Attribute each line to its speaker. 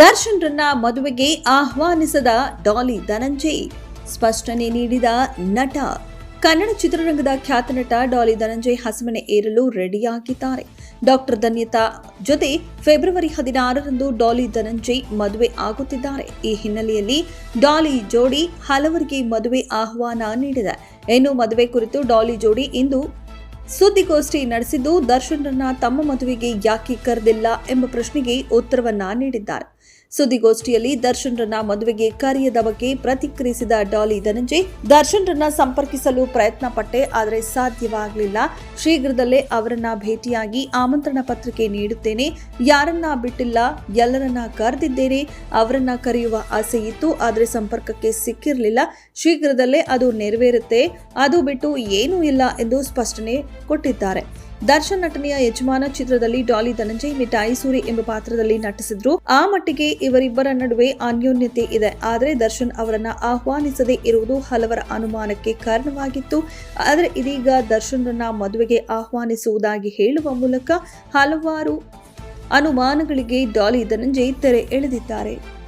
Speaker 1: ದರ್ಶನ್ರನ್ನ ಮದುವೆಗೆ ಆಹ್ವಾನಿಸದ ಡಾಲಿ ಧನಂಜಯ್ ಸ್ಪಷ್ಟನೆ ನೀಡಿದ ನಟ. ಕನ್ನಡ ಚಿತ್ರರಂಗದ ಖ್ಯಾತ ನಟ ಡಾಲಿ ಧನಂಜಯ್ ಹಸಮನೆ ಏರಲು ರೆಡಿಯಾಗಿದ್ದಾರೆ. ಡಾಕ್ಟರ್ ಧನ್ಯತಾ ಜೊತೆ ಫೆಬ್ರವರಿ ಹದಿನಾರರಂದು ಡಾಲಿ ಧನಂಜಯ್ ಮದುವೆ ಆಗುತ್ತಿದ್ದಾರೆ. ಈ ಹಿನ್ನೆಲೆಯಲ್ಲಿ ಡಾಲಿ ಜೋಡಿ ಹಲವರಿಗೆ ಮದುವೆ ಆಹ್ವಾನ ನೀಡಿದೆ. ಇನ್ನು ಮದುವೆ ಕುರಿತು ಡಾಲಿ ಜೋಡಿ ಇಂದು ಸುದ್ದಿಗೋಷ್ಠಿ ನಡೆಸಿದ್ದು ದರ್ಶನ್ರನ್ನ ತಮ್ಮ ಮದುವೆಗೆ ಯಾಕೆ ಕರೆದಿಲ್ಲ ಎಂಬ ಪ್ರಶ್ನೆಗೆ ಉತ್ತರವನ್ನ ನೀಡಿದ್ದಾರೆ. ಸುದ್ದಿಗೋಷ್ಠಿಯಲ್ಲಿ ದರ್ಶನ್ರನ್ನ ಮದುವೆಗೆ ಕರೆಯದ ಬಗ್ಗೆ ಪ್ರತಿಕ್ರಿಯಿಸಿದ ಡಾಲಿ ಧನಂಜಯ್ ದರ್ಶನ್ರನ್ನ ಸಂಪರ್ಕಿಸಲು ಪ್ರಯತ್ನ ಪಟ್ಟೆ ಆದರೆ ಸಾಧ್ಯವಾಗಲಿಲ್ಲ. ಶೀಘ್ರದಲ್ಲೇ ಅವರನ್ನ ಭೇಟಿಯಾಗಿ ಆಮಂತ್ರಣ ಪತ್ರಿಕೆ ನೀಡುತ್ತೇನೆ. ಯಾರನ್ನ ಬಿಟ್ಟಿಲ್ಲ, ಎಲ್ಲರನ್ನ ಕರೆದಿದ್ದೇನೆ. ಅವರನ್ನ ಕರೆಯುವ ಆಸೆ ಇತ್ತು, ಆದರೆ ಸಂಪರ್ಕಕ್ಕೆ ಸಿಕ್ಕಿರಲಿಲ್ಲ. ಶೀಘ್ರದಲ್ಲೇ ಅದು ನೆರವೇರುತ್ತೆ. ಅದು ಬಿಟ್ಟು ಏನೂ ಇಲ್ಲ ಎಂದು ಸ್ಪಷ್ಟನೆ ಕೊಟ್ಟಿದ್ದಾರೆ. ದರ್ಶನ್ ನಟನೆಯ ಯಜಮಾನ ಚಿತ್ರದಲ್ಲಿ ಡಾಲಿ ಧನಂಜಯ್ ಮಿಠಾಯಿ ಸೂರಿ ಎಂಬ ಪಾತ್ರದಲ್ಲಿ ನಟಿಸಿದ್ರು. ಆ ಮಟ್ಟಿಗೆ ಇವರಿಬ್ಬರ ನಡುವೆ ಅನ್ಯೋನ್ಯತೆ ಇದೆ. ಆದರೆ ದರ್ಶನ್ ಅವರನ್ನ ಆಹ್ವಾನಿಸದೇ ಇರುವುದು ಹಲವರ ಅನುಮಾನಕ್ಕೆ ಕಾರಣವಾಗಿತ್ತು. ಆದರೆ ಇದೀಗ ದರ್ಶನ್ರನ್ನ ಮದುವೆಗೆ ಆಹ್ವಾನಿಸುವುದಾಗಿ ಹೇಳುವ ಮೂಲಕ ಹಲವಾರು ಅನುಮಾನಗಳಿಗೆ ಡಾಲಿ ಧನಂಜಯ್ ತೆರೆ ಎಳೆದಿದ್ದಾರೆ.